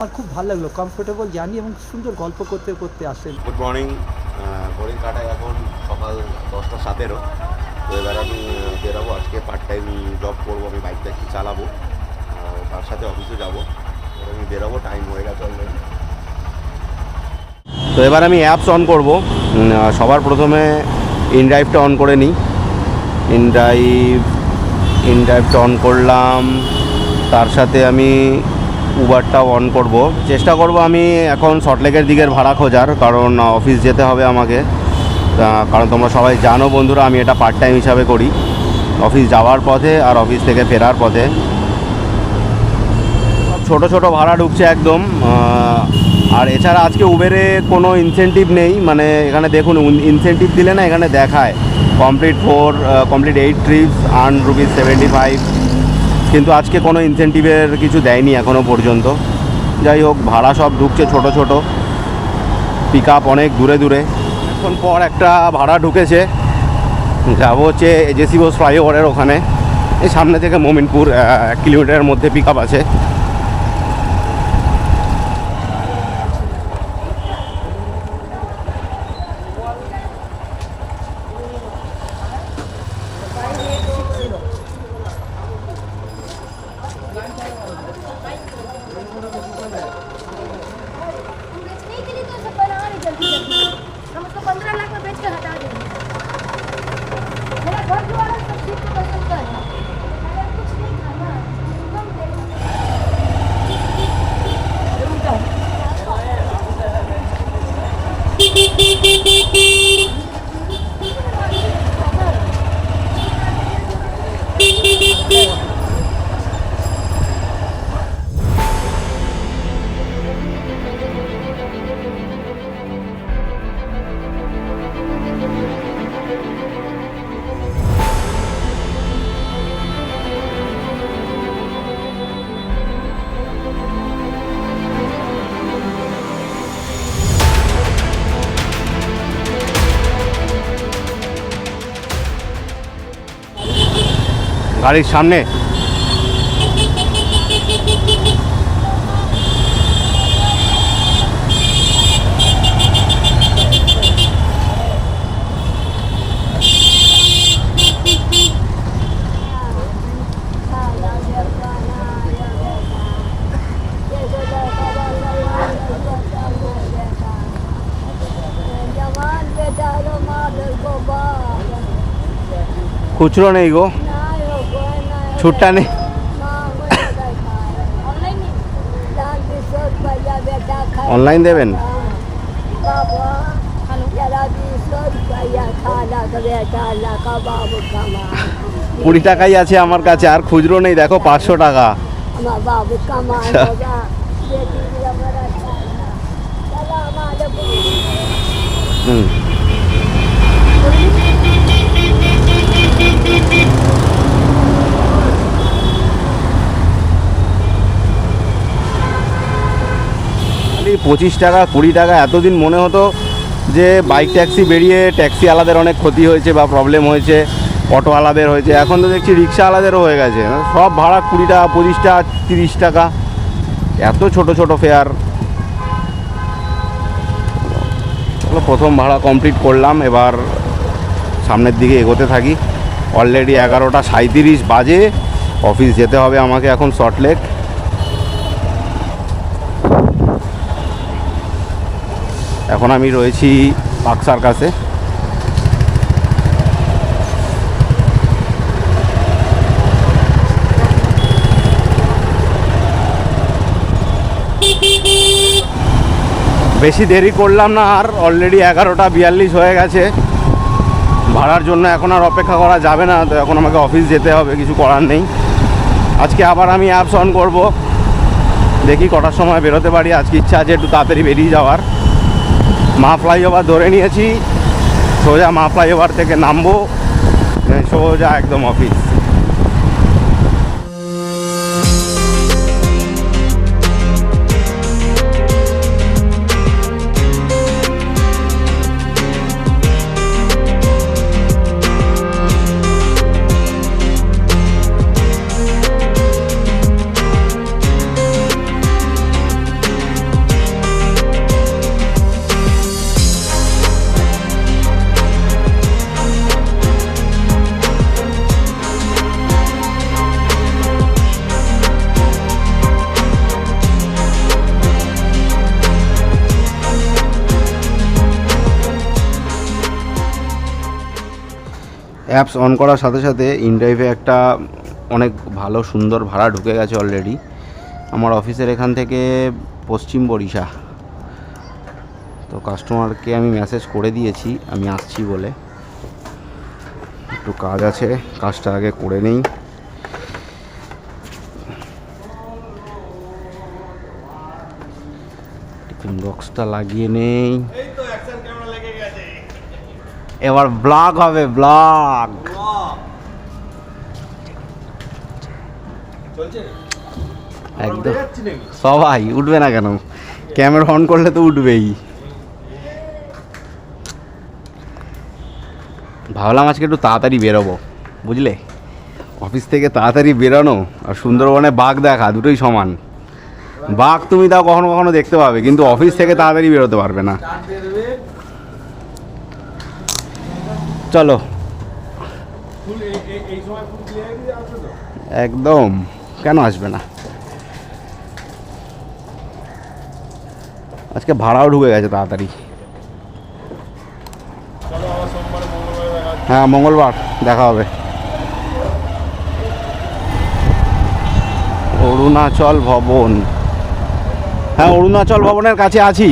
আমার খুব ভালো লাগল। কমফোর্টেবল জার্নি এবং সুন্দর গল্প করতে করতে আসেন। গুড মর্নিং ঘড়ির কাটায় এখন সকাল দশটা সতেরো। তো এবার আমি বেরাবো। আজকে পার্ট টাইম জব করব, আমি বাইক ট্যাক্সি চালাবো। তার সাথে অফিসে যাব। আমি বেরাবো টাইম হয়ে গেছে অলরেডি তো এবার আমি অ্যাপস অন করব। সবার প্রথমে ইনড্রাইভটা অন করে নিই। ইনড্রাইভ ইনড্রাইভটা অন করলাম। তার সাথে আমি উবারটাও অন করব। চেষ্টা করব আমি এখন সল্টলেকের দিকের ভাড়া খোঁজার, কারণ অফিস যেতে হবে আমাকে। কারণ তোমরা সবাই জানো বন্ধুরা, আমি এটা পার্ট টাইম হিসাবে করি। অফিস যাওয়ার পথে আর অফিস থেকে ফেরার পথে। ছোটো ছোটো ভাড়া ঢুকছে একদম আর এছাড়া আজকে উবেরে কোনো ইনসেন্টিভ নেই। মানে এখানে দেখুন ইনসেন্টিভ দিলে না এখানে দেখায়। Complete four complete eight trips earn rupees seventy five কিন্তু আজকে কোনো ইনসেন্টিভের কিছু দেয়নি এখনও পর্যন্ত। যাই হোক, ভাড়া সব ঢুকছে ছোট ছোট। পিক অনেক দূরে দূরে। এখন পর একটা ভাড়া ঢুকেছে। যাব হচ্ছে এজেসি বোস ফ্লাইওভারের ওখানে। এই সামনে থেকে মোমিনপুর এক কিলোমিটারের মধ্যে পিক আছে। গাড়ির সামনে। খুচরো নেই গো। ছুটটা নেই অনলাইন দেবেন কুড়ি টাকাই আছে আমার কাছে, আর খুচরো নেই, দেখো, পাঁচশো টাকা। बाबू খালি পঁচিশ টাকা, কুড়ি টাকা, এতদিন মনে হতো যে বাইক ট্যাক্সি বেরিয়ে ট্যাক্সি আলাদের অনেক ক্ষতি হয়েছে বা প্রবলেম হয়েছে, অটো আলাদের হয়েছে, এখন তো দেখছি রিক্সা আলাদেরও হয়ে গেছে। সব ভাড়া কুড়ি টাকা, পঁচিশ টাকা, তিরিশ টাকা, এত ছোট ছোট ফেয়ার প্রথম ভাড়া কমপ্লিট করলাম, এবার সামনের দিকে এগোতে থাকি। অলরেডি এগারোটা সাঁইত্রিশ বাজে অফিস যেতে হবে আমাকে এখন শর্টলেক এখন আমি রয়েছি পাকসার কাছে। বেশি দেরি করলাম না, আর অলরেডি এগারোটা বিয়াল্লিশ হয়ে গেছে। ভাড়ার জন্য এখন আর অপেক্ষা করা যাবে না, তো এখন আমাকে অফিস যেতে হবে, কিছু করার নেই। আজকে আবার আমি অ্যাপস অন করব। দেখি কটার সময় বেরোতে পারি, আজকে ইচ্ছা আছে একটু তাড়াতাড়ি বেরিয়ে যাওয়ার। মা ফ্লাইওভার ধরে নিয়েছি সোজা মা ফ্লাইওভার থেকে নামবো সোজা একদম অফিস অ্যাপস অন করার সাথে সাথে ইনড্রাইভে একটা অনেক ভালো, সুন্দর ভাড়া ঢুকে গেছে অলরেডি আমার অফিসের এখান থেকে পশ্চিম বরিশা। তো কাস্টমারকে আমি মেসেজ করে দিয়েছি, আমি আসছি বলে। একটু কাজ আছে, কাজটা আগে করে নেই। টিফিন বক্সটা লাগিয়ে নেই। এবার ব্লগ হবে ব্লগ একদম। সবাই উঠবে না কেন? ক্যামেরা অন করলে তো উঠবেই। ভাবলাম আজকে একটু তাড়াতাড়ি বেরোবো বুঝলে? অফিস থেকে তাড়াতাড়ি বেরোনো আর সুন্দরবনে বাঘ দেখা দুটোই সমান। বাঘ তুমি তাও কখনো কখনো দেখতে পাবে কিন্তু অফিস থেকে তাড়াতাড়ি বেরোতে পারবে না। চলো। একদম। কেন আসবে না? আজকে ভাড়াও ঢুকে গেছে তাড়াতাড়ি। হ্যাঁ মঙ্গলবার দেখা হবে। অরুণাচল ভবন। হ্যাঁ অরুণাচল ভবনের কাছে আছি।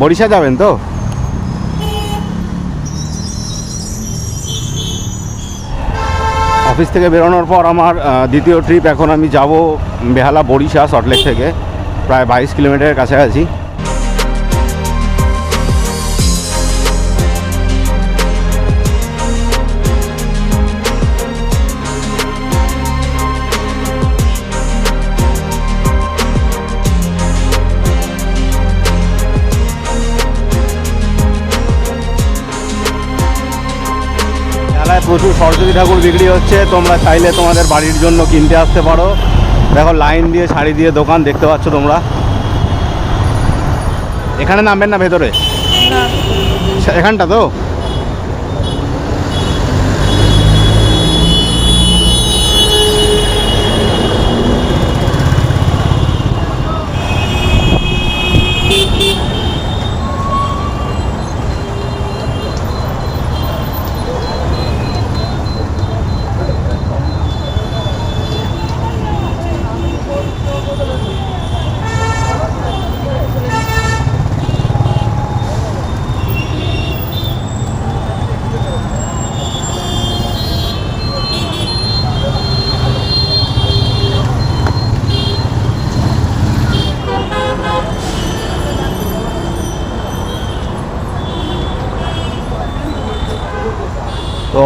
বরিশা যাবেন তো? অফিস থেকে বেরোনোর পর আমার দ্বিতীয় ট্রিপ এখন আমি যাব বেহালা বরিশা সল্টলেক থেকে। প্রায় বাইশ কিলোমিটারের কাছাকাছি। সরস্বতী ঠাকুর বিক্রি হচ্ছে তোমরা চাইলে তোমাদের বাড়ির জন্য কিনতে আসতে পারো। দেখো লাইন দিয়ে শাড়ি দিয়ে দোকান দেখতে পাচ্ছ তোমরা। এখানে নামবেন না ভেতরে? এখানটা তো?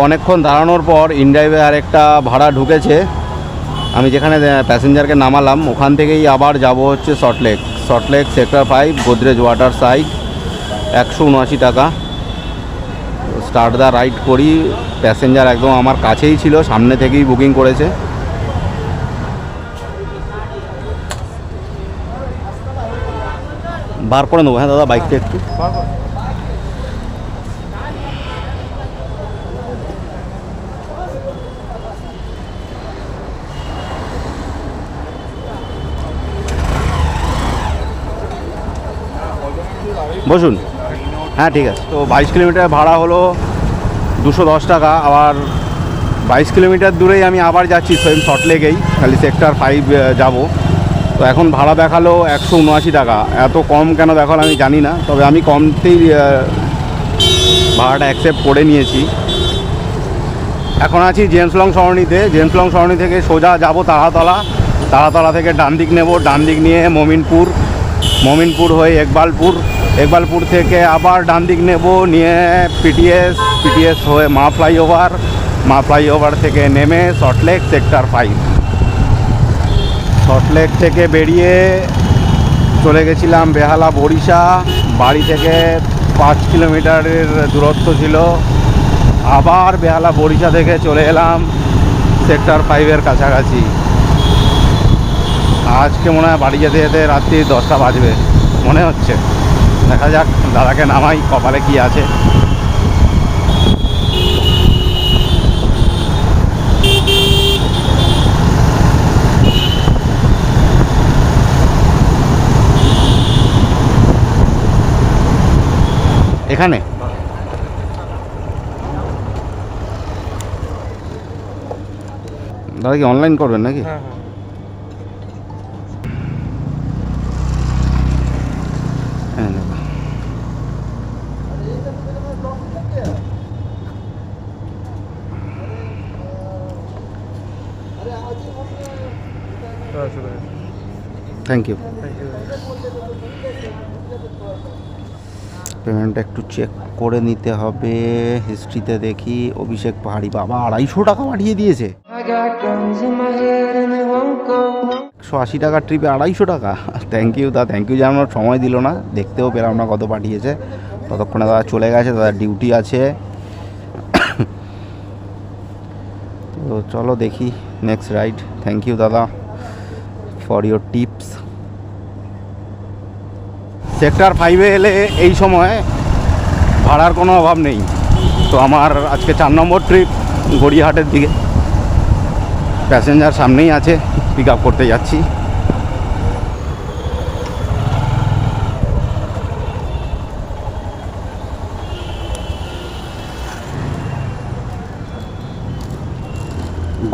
অনেকক্ষণ দাঁড়ানোর পর ইনড্রাইভে আরেকটা ভাড়া ঢুকেছে। আমি যেখানে প্যাসেঞ্জারকে নামালাম, ওখান থেকেই আবার যাব হচ্ছে Salt Lake Salt Lake sector five Godrej water side একশো উনআশি টাকা। স্টার্ট দা রাইড করি, প্যাসেঞ্জার একদম আমার কাছেই ছিল, সামনে থেকেই বুকিং করেছে। বার করে নেব হ্যাঁ দাদা, বাইকটা একটু। বসুন। হ্যাঁ ঠিক আছে। তো বাইশ কিলোমিটার ভাড়া হলো দুশো দশ টাকা। আবার বাইশ কিলোমিটার দূরেই আমি আবার যাচ্ছি সেম শর্টলেগেই খালি সেক্টর ফাইভ যাব। তো এখন ভাড়া দেখাল একশো উনআশি টাকা। এত কম কেন দেখাল আমি জানি না। তবে আমি কমতেই ভাড়াটা অ্যাকসেপ্ট করে নিয়েছি। এখন আছি জেমসলং সরণিতে। জেমসলং সরণি থেকে সোজা যাব তারাতলা। তারাতলা থেকে ডান দিক নেব। ডান দিক নিয়ে মমিনপুর। মমিনপুর হয়ে একবালপুর। একবালপুর থেকে আবার ডান দিক নেব, নিয়ে পিটিএস পিটিএস হয়ে মা ফ্লাইওভার মা ফ্লাইওভার থেকে নেমে সল্টলেক সেক্টর ফাইভ সল্টলেক থেকে বেরিয়ে চলে গেছিলাম বেহালা বরিশা, বাড়ি থেকে পাঁচ কিলোমিটারের দূরত্ব ছিল। আবার বেহালা বরিশা থেকে চলে এলাম সেক্টর ফাইভের কাছাকাছি। আজকে মনে হয় বাড়ি যেতে যেতে রাত্রি দশটা বাজবে, মনে হচ্ছে। দেখা যাক দাদাকে নামাই কপালে কি আছে। এখানে? দাদা কি অনলাইন করবেন নাকি? হ্যাঁ।, হ্যাঁ। থ্যাংক ইউ পেমেন্টটা একটু চেক করে নিতে হবে। হিস্ট্রিতে দেখি। অভিষেক পাহাড়ি বাবা আড়াইশো টাকা পাঠিয়ে দিয়েছে. একশো আশি টাকার ট্রিপে আড়াইশো টাকা। থ্যাংক ইউ দা থ্যাংক ইউ জানানোর সময় দিল না। দেখতেও পেলাম না কত পাঠিয়েছে। ততক্ষণে দাদা চলে গেছে, দাদা ডিউটি আছে। তো চলো দেখি নেক্সট রাইড থ্যাংক ইউ দাদা। ফর ইয়োর টিপস সেক্টর ফাইভে এলে এই সময় ভাড়ার কোনো অভাব নেই। তো আমার আজকে চার নম্বর ট্রিপ গড়িয়াহাটের দিকে। প্যাসেঞ্জার সামনেই আছে পিক আপ করতে যাচ্ছি।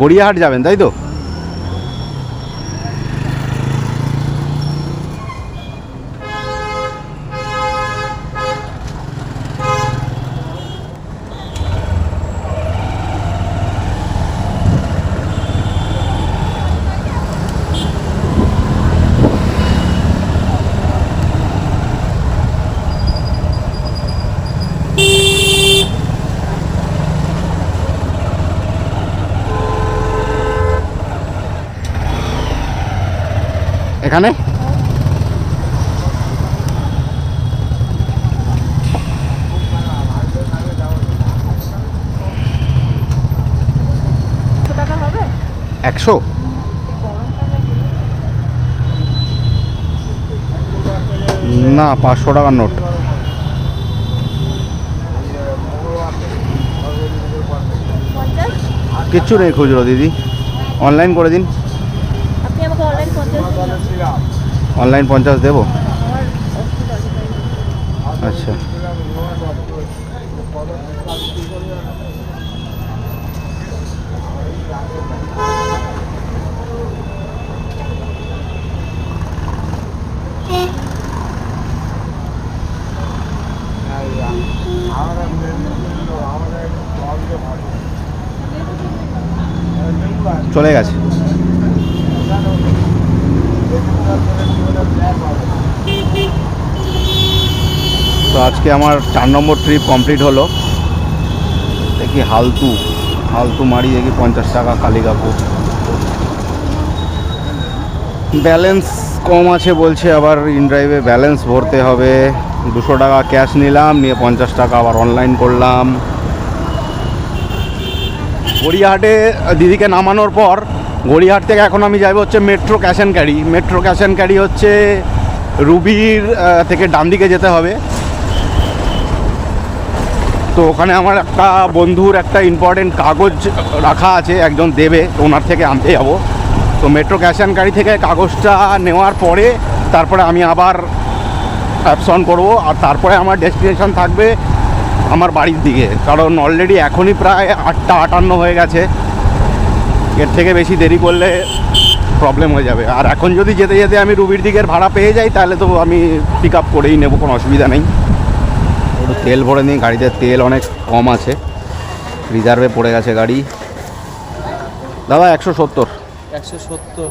গড়িয়াহাট যাবেন, তাই তো? এখানে। একশো। না পাঁচশো টাকার নোট। কিচ্ছু নেই খুচরো দিদি। অনলাইন করে দিন। অনলাইন পঞ্চাশ দেবো। আচ্ছা চলে গেছে তো আজকে আমার চার নম্বর ট্রিপ কমপ্লিট হলো। দেখি হালতু হালতু মারি দেখি পঞ্চাশ টাকা কালীকাপুর ব্যালেন্স কম আছে বলছে, আবার ইন ড্রাইভে ব্যালেন্স ভরতে হবে। দুশো টাকা ক্যাশ নিলাম, নিয়ে পঞ্চাশ টাকা আবার অনলাইন করলাম। গড়িয়াহাটে দিদিকে নামানোর পর গড়িয়াহাট থেকে এখন আমি যাব হচ্ছে metro cash and carry metro cash and carry হচ্ছে রুবির থেকে ডান দিকে যেতে হবে। তো ওখানে আমার একটা বন্ধুর একটা ইম্পর্টেন্ট কাগজ রাখা আছে, একজন দেবে, ওনার থেকে আনতে যাব। তো মেট্রো ক্যাশ অ্যান্ড গাড়ি থেকে কাগজটা নেওয়ার পরে তারপরে আমি আবার অ্যাপসন করব, আর তারপরে আমার ডেস্টিনেশন থাকবে আমার বাড়ির দিকে। কারণ অলরেডি এখনই প্রায় আটটা আটান্ন হয়ে গেছে। এর থেকে বেশি দেরি করলে প্রবলেম হয়ে যাবে। আর এখন যদি যেতে যেতে আমি রুবির দিকের ভাড়া পেয়ে যাই তাহলে তো আমি পিক আপ করেই নেব কোনো অসুবিধা নেই। একটু তেল ভরে নিই গাড়িতে তেল অনেক কম আছে। রিজার্ভে পড়ে গেছে গাড়ি। দাদা একশো সত্তর। একশো সত্তর।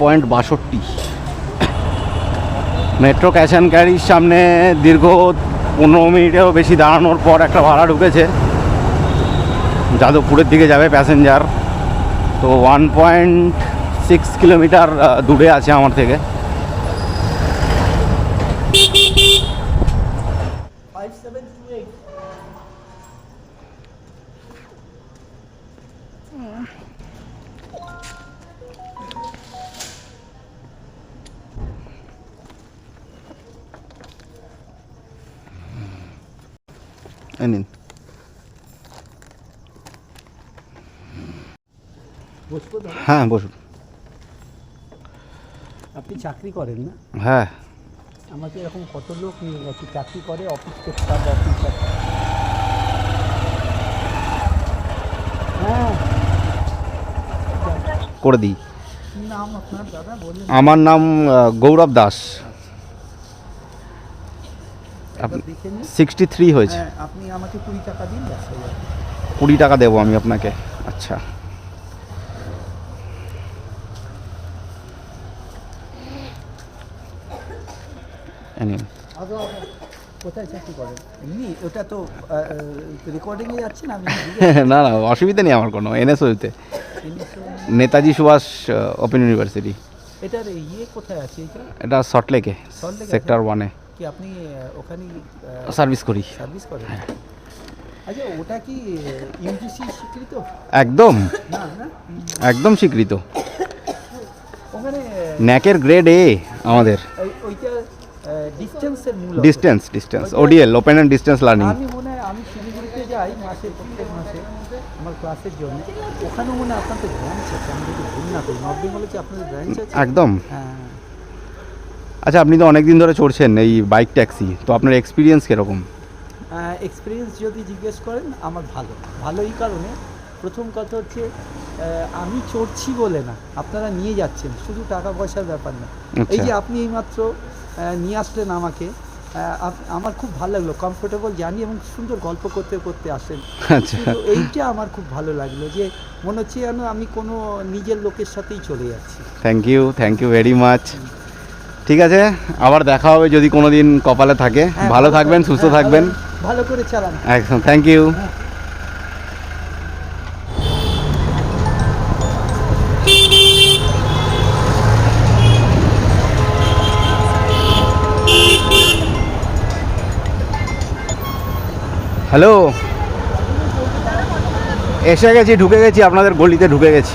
পয়েন্ট বাষট্টি। মেট্রো ক্যাশ অ্যান্ড ক্যারির সামনে দীর্ঘ পনেরো মিনিটেও বেশি দাঁড়ানোর পর একটা ভাড়া ঢুকেছে। যাদবপুরের দিকে যাবে প্যাসেঞ্জার। তো ওয়ান পয়েন্ট সিক্স কিলোমিটার দূরে আছে আমার থেকে। নিন? হ্যাঁ বসুন। আপনি চাকরি করেন না? হ্যাঁ। আমাকে এরকম কত লোক নিয়ে গেছে চাকরি করে অফিস স্টাফ অফিসার হ্যাঁ। করে দিই। কি নাম আপনার দাদা? বললেন আমার নাম গৌরব দাস। সিক্সটি থ্রি হয়েছে। হ্যাঁ আপনি আমাকে কুড়ি টাকা দিন। কুড়ি টাকা দেবো আমি আপনাকে। আচ্ছা। না না অসুবিধা নেই আমার কোনো এনএসওতে। Netaji Subhas open university. এটার ইয়ে কোথায় আছে? এটা? সল্টলেকে সেক্টর ওয়ানে কি আপনি ওখানে সার্ভিস করি। সার্ভিস করেন? আচ্ছা ওটা কি ইউজিসি স্বীকৃত? একদম। একদম স্বীকৃত। ওখানে ন্যাকের গ্রেড এ আমাদের। ওই- ওইটা ডিস্টেন্সের মূল distance distance ODL open and distance learning আমি মনে হয় আমি শিলিগুড়িতে যাই মাসে প্রত্যেক মাসে আমার ক্লাসের জন্য। ওখানেও মনে হয় আপনাদের ব্রাঞ্চ আছে আমি যদি ভুল না করি। নর্থ বেঙ্গলে কি আপনাদের ব্রাঞ্চ আছে? একদম। হ্যাঁ। আচ্ছা আপনি তো অনেক দিন ধরে চড়ছেন এই বাইক ট্যাক্সি তো আপনার এক্সপিরিয়েন্স কীরকম? এক্সপিরিয়েন্স যদি জিজ্ঞেস করেন আমার ভালো। ভালো এই কারণে। প্রথম কথা হচ্ছে আমি চড়ছি বলে না আপনারা নিয়ে যাচ্ছেন শুধু টাকা পয়সার ব্যাপার না। এই আচ্ছা। যে আপনি এইমাত্র নিয়ে আসলেন আমাকে আমার খুব ভালো লাগল কমফোর্টেবল জানি এবং সুন্দর গল্প করতে করতে আসেন আচ্ছা। এইটা আমার খুব ভালো লাগল যে মনে হচ্ছে যেন আমি কোনো নিজের লোকের সাথেই চলে যাচ্ছি। Thank you thank you very much ঠিক আছে? আবার দেখা হবে যদি কোনো দিন কপালে থাকে। হ্যাঁ, ভালো থাকবেন সুস্থ হ্যাঁ, থাকবেন। ভালো- ভালো করে চালান। একদম থ্যাংক ইউ হ্যালো এসে গেছি ঢুকে গেছি আপনাদের গলিতে ঢুকে গেছি।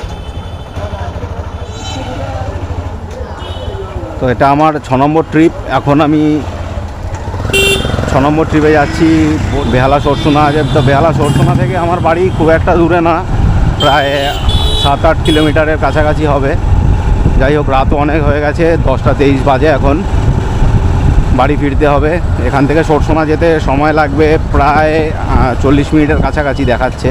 তো এটা আমার ছ নম্বর ট্রিপ। এখন আমি ছ নম্বর ট্রিপে যাচ্ছি বেহালা সরসোনা। তো বেহালা সরসোনা থেকে আমার বাড়ি খুব একটা দূরে না, প্রায় সাত আট কিলোমিটারের কাছাকাছি হবে। যাই হোক রাতও অনেক হয়ে গেছে, দশটা তেইশ বাজে এখন। বাড়ি ফিরতে হবে। এখান থেকে সরসোনা যেতে সময় লাগবে প্রায় চল্লিশ মিনিটের কাছাকাছি দেখাচ্ছে।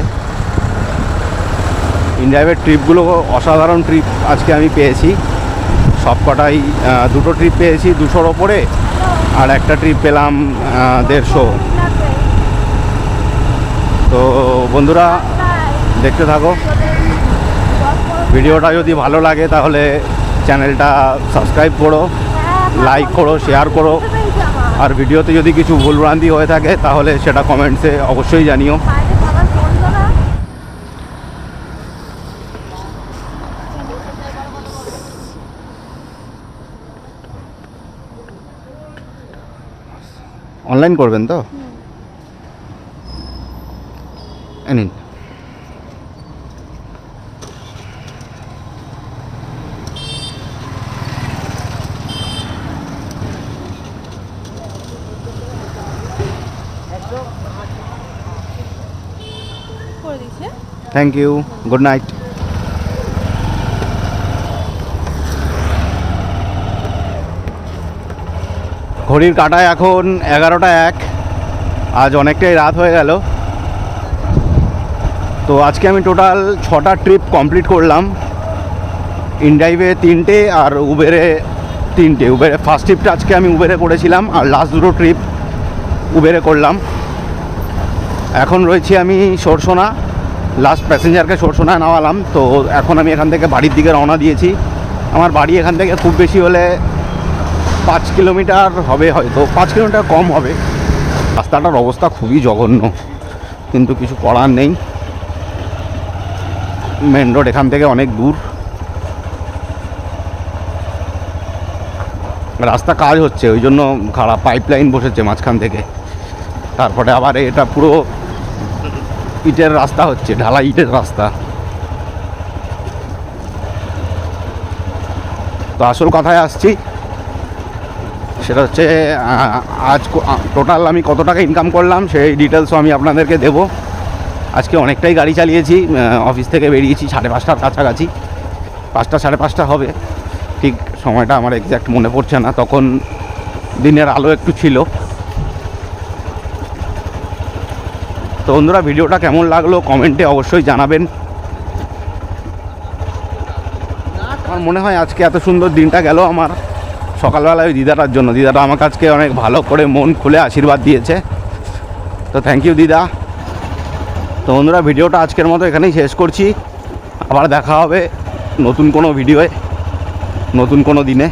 ইন্ডিয়াবের ট্রিপগুলো অসাধারণ ট্রিপ আজকে আমি পেয়েছি। সব কটাই দুটো ট্রিপ পেয়েছি দুশোর ওপরে, আর একটা ট্রিপ পেলাম দেড়শো। তো বন্ধুরা, দেখতে থাকো। ভিডিওটা যদি ভালো লাগে, তাহলে চ্যানেলটা সাবস্ক্রাইব করো লাইক করো শেয়ার করো। আর ভিডিওতে যদি কিছু ভুলভ্রান্তি হয়ে থাকে, তাহলে সেটা কমেন্টসে অবশ্যই জানিও। অনলাইন করবেন তো? নিন। থ্যাংক ইউ গুড নাইট ঘড়ির কাটায় এখন এগারোটা এক। আজ অনেকটাই রাত হয়ে গেল। তো আজকে আমি টোটাল ছটা ট্রিপ কমপ্লিট করলাম। ইনড্রাইভে তিনটে আর উবেরে তিনটে। উবেরে ফার্স্ট ট্রিপটা আজকে আমি উবেরে করেছিলাম আর লাস্ট দুটো ট্রিপ উবেরে করলাম। এখন রয়েছি আমি সরসোনা। লাস্ট প্যাসেঞ্জারকে সরসোনায় নামালাম। তো এখন আমি এখান থেকে বাড়ির দিকে রওনা দিয়েছি। আমার বাড়ি এখান থেকে খুব বেশি হলে পাঁচ কিলোমিটার হবে হয়তো, পাঁচ কিলোমিটার কম হবে। রাস্তাটার অবস্থা খুবই জঘন্য, কিন্তু কিছু করার নেই। মেন রোড এখান থেকে অনেক দূর। রাস্তা কাজ হচ্ছে, ওই জন্য খারাপ পাইপ লাইন বসেছে মাঝখান থেকে। তারপরে আবার এটা পুরো ইটের রাস্তা হচ্ছে ঢালা ইটের রাস্তা। তো আসল কথায় আসছি সেটা হচ্ছে আজ টোটাল আমি কত টাকা ইনকাম করলাম সেই ডিটেলসও আমি আপনাদেরকে দেবো। আজকে অনেকটাই গাড়ি চালিয়েছি অফিস থেকে বেরিয়েছি সাড়ে পাঁচটার কাছাকাছি। পাঁচটা, সাড়ে পাঁচটা হবে। ঠিক সময়টা আমার এক্স্যাক্ট মনে পড়ছে না, তখন দিনের আলো একটু ছিল। তো বন্ধুরা, ভিডিওটা কেমন লাগল কমেন্টে অবশ্যই জানাবেন। আমার মনে হয় আজকে এত সুন্দর দিনটা গেল আমার। সকালবেলায় ওই দিদাটার জন্য। দিদাটা আমার কাছকে অনেক ভালো করে মন খুলে আশীর্বাদ দিয়েছে। তো থ্যাংক ইউ দিদা। তো বন্ধুরা, ভিডিওটা আজকের মতো এখানেই শেষ করছি। আবার দেখা হবে নতুন কোনো ভিডিওয়ে, নতুন কোনো দিনে।